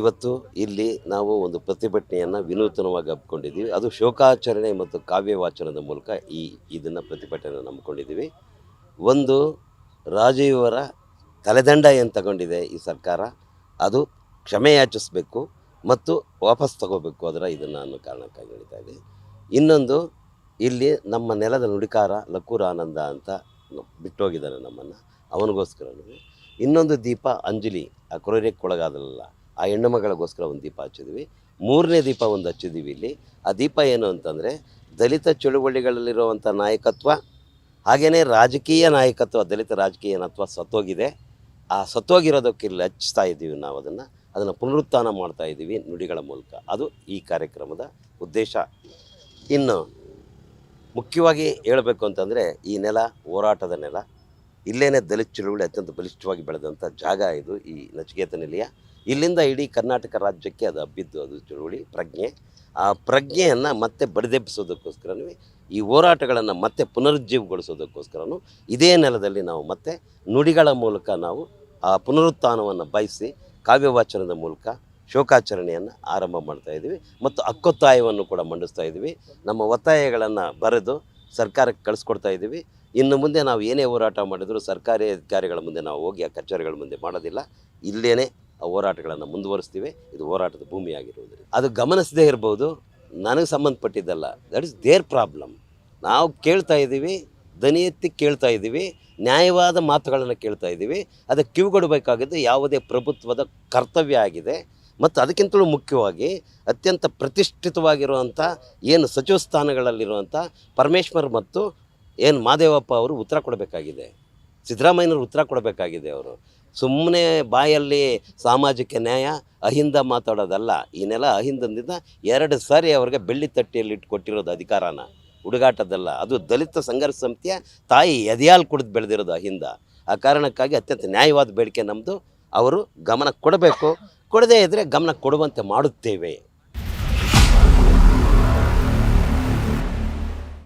ಇವತ್ತು ಇಲ್ಲಿ ನಾವು ಒಂದು ಪ್ರತಿಭಟನೆಯನ್ನು ವಿನೂತನವಾಗಿ ಹಬ್ಕೊಂಡಿದ್ದೀವಿ. ಅದು ಶೋಕಾಚರಣೆ ಮತ್ತು ಕಾವ್ಯ ವಾಚನದ ಮೂಲಕ ಈ, ಇದನ್ನು ಪ್ರತಿಭಟನೆ ನಂಬ್ಕೊಂಡಿದ್ದೀವಿ ಒಂದು ರಾಜೀವರ ತಲೆದಂಡ ಏನು ತಗೊಂಡಿದೆ ಈ ಸರ್ಕಾರ, ಅದು ಕ್ಷಮೆ ಯಾಚಿಸಬೇಕು ಮತ್ತು ವಾಪಸ್ ತಗೋಬೇಕು ಅದರ ಇದನ್ನು ಅನ್ನೋ ಕಾರಣಕ್ಕಾಗಿ ನಡೀತಾ ಇದೆ. ಇನ್ನೊಂದು, ಇಲ್ಲಿ ನಮ್ಮ ನೆಲದ ನುಡಿಕಾರ ಲಕ್ಕೂರ ಆನಂದ ಅಂತ ಬಿಟ್ಟೋಗಿದ್ದಾರೆ ನಮ್ಮನ್ನು. ಅವನಿಗೋಸ್ಕರ ಇನ್ನೊಂದು ದೀಪ, ಅಂಜಲಿ, ಆ ಕೊಳಗಾದಲ್ಲ ಆ ಹೆಣ್ಣು ಮಗಳಿಗೋಸ್ಕರ ಒಂದು ದೀಪ ಹಚ್ಚಿದ್ವಿ. ಮೂರನೇ ದೀಪ ಒಂದು ಹಚ್ಚಿದ್ದೀವಿ ಇಲ್ಲಿ. ಆ ದೀಪ ಏನು ಅಂತಂದರೆ ದಲಿತ ಚಳುವಳಿಗಳಲ್ಲಿರುವಂಥ ನಾಯಕತ್ವ ಹಾಗೆಯೇ ರಾಜಕೀಯ ನಾಯಕತ್ವ, ದಲಿತ ರಾಜಕೀಯ ನಾಯಕತ್ವ ಸತ್ತೋಗಿದೆ. ಆ ಸತ್ತೋಗಿರೋದಕ್ಕೆ ಇಲ್ಲಿ ಹಚ್ತಾ ಇದ್ದೀವಿ ನಾವು ಅದನ್ನು. ಅದನ್ನು ಪುನರುತ್ಥಾನ ಮಾಡ್ತಾ ಇದ್ದೀವಿ ನುಡಿಗಳ ಮೂಲಕ. ಅದು ಈ ಕಾರ್ಯಕ್ರಮದ ಉದ್ದೇಶ. ಇನ್ನು ಮುಖ್ಯವಾಗಿ ಹೇಳಬೇಕು ಅಂತಂದರೆ ಈ ನೆಲ, ಹೋರಾಟದ ನೆಲ ಇಲ್ಲೇನೆ ದಲಿತ ಚಳುವಳಿ ಅತ್ಯಂತ ಬಲಿಷ್ಠವಾಗಿ ಬೆಳೆದಂಥ ಜಾಗ ಇದು ಈ ನಚಿಕೇತ ನಿಲಯ. ಇಲ್ಲಿಂದ ಇಡೀ ಕರ್ನಾಟಕ ರಾಜ್ಯಕ್ಕೆ ಅದು ಹಬ್ಬಿದ್ದು ಅದು ಚಳುವಳಿ, ಪ್ರಜ್ಞೆ. ಆ ಪ್ರಜ್ಞೆಯನ್ನು ಮತ್ತೆ ಬಡಿದೆಬ್ಬಿಸೋದಕ್ಕೋಸ್ಕರನೂ, ಈ ಹೋರಾಟಗಳನ್ನು ಮತ್ತೆ ಪುನರುಜ್ಜೀವಗೊಳಿಸೋದಕ್ಕೋಸ್ಕರನೂ ಇದೇ ನೆಲದಲ್ಲಿ ನಾವು ಮತ್ತೆ ನುಡಿಗಳ ಮೂಲಕ ನಾವು ಆ ಪುನರುತ್ಥಾನವನ್ನು ಬಯಸಿ ಕಾವ್ಯವಾಚನದ ಮೂಲಕ ಶೋಕಾಚರಣೆಯನ್ನು ಆರಂಭ ಮಾಡ್ತಾ ಇದ್ದೀವಿ. ಮತ್ತು ಹಕ್ಕೊತ್ತಾಯವನ್ನು ಕೂಡ ಮಂಡಿಸ್ತಾ ಇದ್ದೀವಿ. ನಮ್ಮ ಒತ್ತಾಯಗಳನ್ನು ಬರೆದು ಸರ್ಕಾರಕ್ಕೆ ಕಳಿಸ್ಕೊಡ್ತಾ ಇದ್ದೀವಿ. ಇನ್ನು ಮುಂದೆ ನಾವು ಏನೇ ಹೋರಾಟ ಮಾಡಿದರೂ ಸರ್ಕಾರಿ ಅಧಿಕಾರಿಗಳ ಮುಂದೆ ನಾವು ಹೋಗಿ ಆ ಕಚೇರಿಗಳ ಮುಂದೆ ಮಾಡೋದಿಲ್ಲ. ಇಲ್ಲೇ ಆ ಹೋರಾಟಗಳನ್ನು ಮುಂದುವರಿಸ್ತೀವಿ. ಇದು ಹೋರಾಟದ ಭೂಮಿಯಾಗಿರುವುದರಿಂದ. ಅದು ಗಮನಿಸದೇ ಇರ್ಬೋದು. ನನಗೆ ಸಂಬಂಧಪಟ್ಟಿದ್ದಲ್ಲ. ದಟ್ ಇಸ್ ದೇರ್ ಪ್ರಾಬ್ಲಮ್ ನಾವು ಕೇಳ್ತಾ ಇದ್ದೀವಿ. ದನಿ ಎತ್ತಿ ಕೇಳ್ತಾ ಇದ್ದೀವಿ. ನ್ಯಾಯವಾದ ಮಾತುಗಳನ್ನು ಕೇಳ್ತಾ ಇದ್ದೀವಿ. ಅದಕ್ಕೆ ಕಿವಿಗೊಡಬೇಕಾಗಿದ್ದು ಯಾವುದೇ ಪ್ರಭುತ್ವದ ಕರ್ತವ್ಯ ಆಗಿದೆ. ಮತ್ತು ಅದಕ್ಕಿಂತಲೂ ಮುಖ್ಯವಾಗಿ ಅತ್ಯಂತ ಪ್ರತಿಷ್ಠಿತವಾಗಿರುವಂಥ, ಏನು ಸಚಿವ ಸ್ಥಾನಗಳಲ್ಲಿರುವಂಥ ಪರಮೇಶ್ವರ್ ಮತ್ತು ಏನು ಮಾದೇವಪ್ಪ ಅವರು ಉತ್ತರ ಕೊಡಬೇಕಾಗಿದೆ? ಸಿದ್ದರಾಮಯ್ಯನವರು ಉತ್ತರ ಕೊಡಬೇಕಾಗಿದೆ ಅವರು. ಸುಮ್ಮನೆ ಬಾಯಲ್ಲಿ ಸಾಮಾಜಿಕ ನ್ಯಾಯ, ಅಹಿಂದ ಮಾತಾಡೋದಲ್ಲ. ಈ ನೆಲ ಅಹಿಂದದಿಂದ ಎರಡು ಸಾರಿ ಅವ್ರಿಗೆ ಬೆಳ್ಳಿ ತಟ್ಟೆಯಲ್ಲಿ ಇಟ್ಟು ಕೊಟ್ಟಿರೋದು ಅಧಿಕಾರನ. ಹುಡುಗಾಟದಲ್ಲ. ಅದು ದಲಿತ ಸಂಘರ್ಷ ಸಮಿತಿಯ ತಾಯಿ ಎದೆಯಾಲ್ ಕುಡಿದು ಬೆಳೆದಿರೋದು ಅಹಿಂದ. ಆ ಕಾರಣಕ್ಕಾಗಿ ಅತ್ಯಂತ ನ್ಯಾಯವಾದ ಬೇಡಿಕೆ ನಮ್ಮದು ಅವರು ಗಮನ ಕೊಡಬೇಕು. ಕೊಡದೇ ಇದ್ದರೆ ಗಮನ ಕೊಡುವಂತೆ ಮಾಡುತ್ತೇವೆ.